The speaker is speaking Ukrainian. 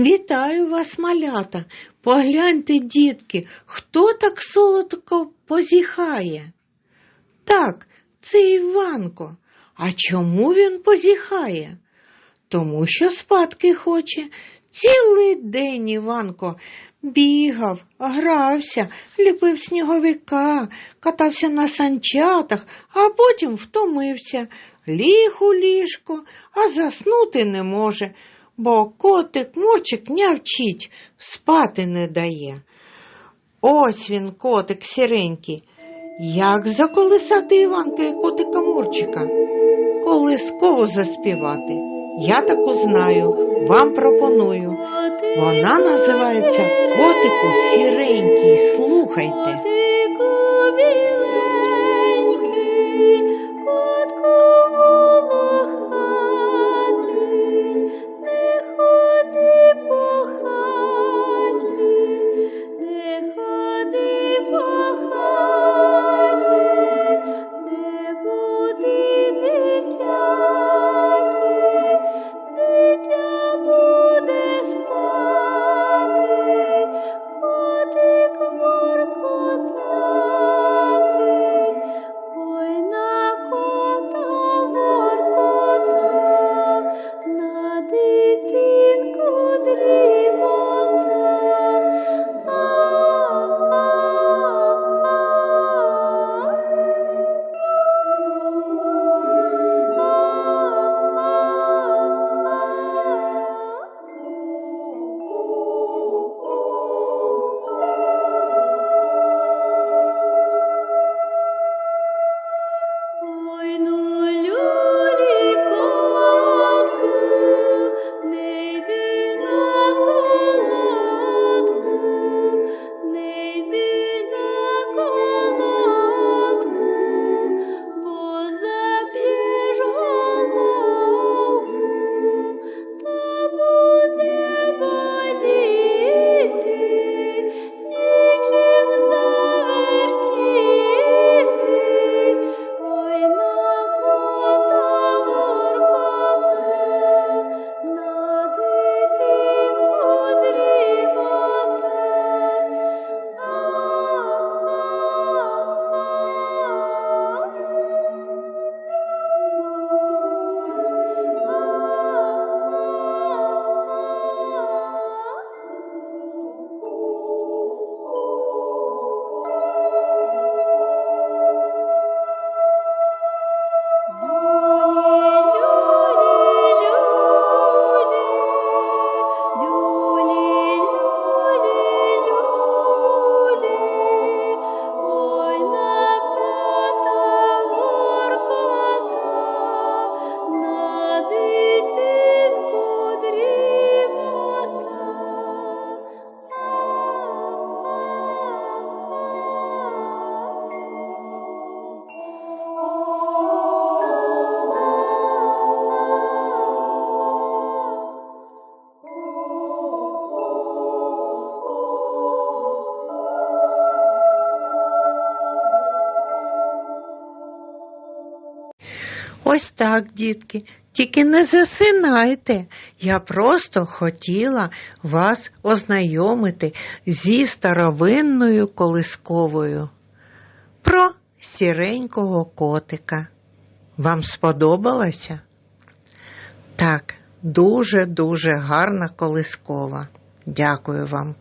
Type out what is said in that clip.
Вітаю вас, малята. Погляньте, дітки, хто так солодко позіхає? Так, це Іванко. А чому він позіхає? Тому що спадки хоче. Цілий день Іванко бігав, грався, ліпив сніговика, катався на санчатах, а потім втомився, ліг у ліжко, а заснути не може, бо котик мурчик нявчить, спати не дає. Ось він, котик сіренький. Як заколисати Іванка і котика Мурчика? Колисково заспівати. Я таку знаю, вам пропоную. Вона називається Котику сіренький. Слухайте. Ось так, дітки, тільки не засинайте. Я просто хотіла вас ознайомити зі старовинною колисковою про сіренького котика. Вам сподобалося? Так, дуже-дуже гарна колискова. Дякую вам.